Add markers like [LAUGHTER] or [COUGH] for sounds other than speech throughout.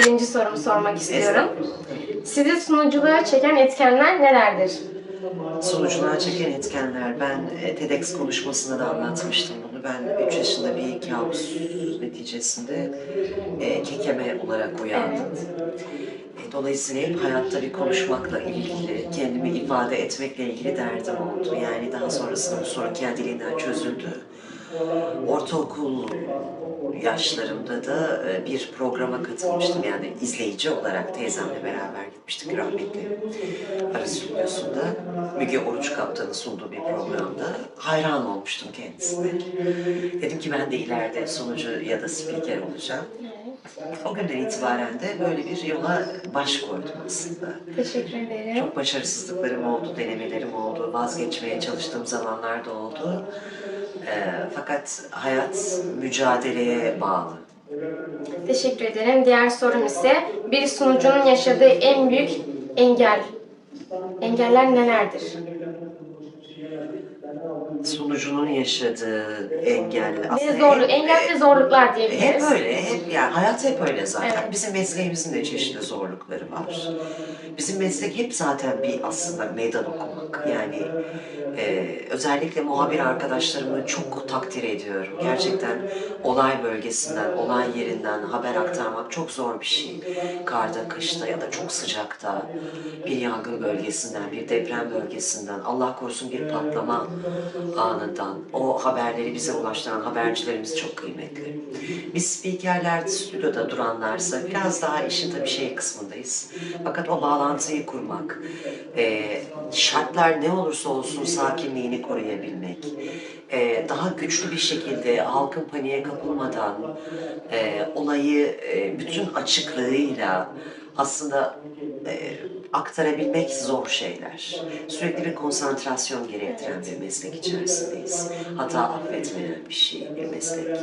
birinci sorumu sormak istiyorum. Sizi sunuculuğa çeken etkenler nelerdir? Sunuculuğa çeken etkenler. Ben e, TEDx konuşmasında da anlatmıştım bunu. Ben 3 yaşında bir kabus neticesinde e, kekeme olarak uyandım. E, Dolayısıyla hep hayatta bir konuşmakla ilgili, kendimi ifade etmekle ilgili derdim oldu. Yani daha sonrasında bu sorun kendiliğinden çözüldü. Ortaokul yaşlarımda da e, bir programa katılmıştım. Yani izleyici olarak teyzemle beraber gitmiştik rahmetli Arı Stüdyosu'nda. Müge Oruç Kaptan'ın sunduğu bir programda hayran olmuştum kendisine. Dedim ki ben de ileride sunucu ya da spiker olacağım. O günden itibaren de böyle bir yola baş koydum aslında. Teşekkür ederim. Çok başarısızlıklarım oldu, denemelerim oldu, vazgeçmeye çalıştığım zamanlar da oldu. Ee, fakat hayat mücadeleye bağlı. Teşekkür ederim. Diğer sorum ise bir sunucunun yaşadığı en büyük engel. Engeller nelerdir? Sunucunun yaşadığı engeller. Ve zorluk, engel ve zorluklar Hep diyebiliriz. öyle, hep yani hayat hep öyle zaten. Evet. Bizim mesleğimizin de çeşitli zorlukları var. Bizim meslek hep zaten bir aslında meydan okumak. Yani e, özellikle muhabir arkadaşlarımı çok takdir ediyorum. Gerçekten olay bölgesinden, olay yerinden haber aktarmak çok zor bir şey. Karda, kışta ya da çok sıcakta bir yangın bölgesinden, bir deprem bölgesinden, Allah korusun bir patlama anından o haberleri bize ulaştıran habercilerimiz çok kıymetli. Biz spikerler stüdyoda duranlarsa biraz daha işin tabii şey kısmındayız. Fakat o bağlantıyı kurmak, e, şartlar ne olursa olsun sakinliğini koruyabilmek, e, daha güçlü bir şekilde halkın paniğe kapılmadan e, olayı bütün açıklığıyla aslında e, aktarabilmek zor şeyler. Sürekli bir konsantrasyon gerektiren bir meslek içerisindeyiz. Hata affetmeyen bir şey, bir meslek.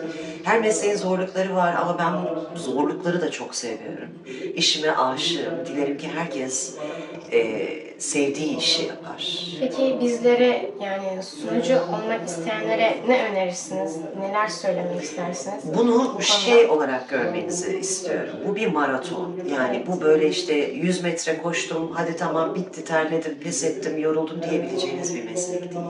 Her mesleğin zorlukları var ama ben bu zorlukları da çok seviyorum. İşime aşığım. Dilerim ki herkes e, sevdiği işi yapar. Peki bizlere yani sunucu olmak isteyenlere ne önerirsiniz? Neler söylemek istersiniz? Bunu şey olarak görmenizi istiyorum. Bu bir maraton. Yani bu böyle işte 100 metre koştum, hadi tamam bitti, terledim, pes ettim, yoruldum diyebileceğiniz bir meslek değil.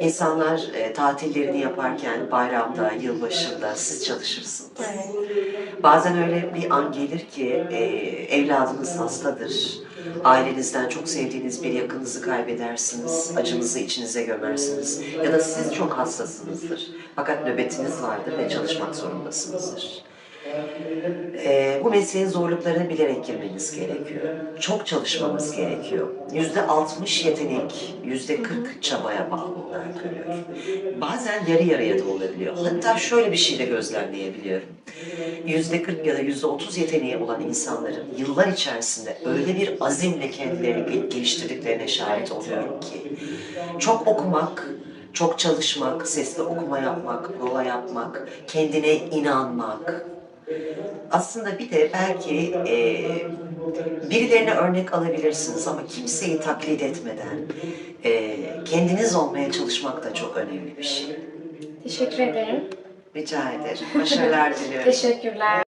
İnsanlar e, tatillerini yaparken bayramda, yılbaşında siz çalışırsınız. Bazen öyle bir an gelir ki e, evladınız hastadır. Ailenizden çok sevdiğiniz bir yakınınızı kaybedersiniz. Acınızı içinize gömersiniz. Ya da siz çok hastasınızdır. Fakat nöbetiniz vardır ve çalışmak zorundasınızdır. E, bu mesleğin zorluklarını bilerek girmeniz gerekiyor. Çok çalışmanız gerekiyor. Yüzde altmış yetenek, yüzde kırk çabaya bağlı olarak görüyorum. Bazen yarı yarıya da olabiliyor. Hatta şöyle bir şey de gözlemleyebiliyorum. Yüzde kırk ya da yüzde otuz yeteneği olan insanların yıllar içerisinde öyle bir azimle kendilerini gel- geliştirdiklerine şahit oluyorum ki çok okumak, çok çalışmak, sesli okuma yapmak, prova yapmak, kendine inanmak, aslında bir de belki e, birilerine örnek alabilirsiniz ama kimseyi taklit etmeden e, kendiniz olmaya çalışmak da çok önemli bir şey. Teşekkür ederim. Rica ederim. Başarılar diliyorum. [LAUGHS] Teşekkürler.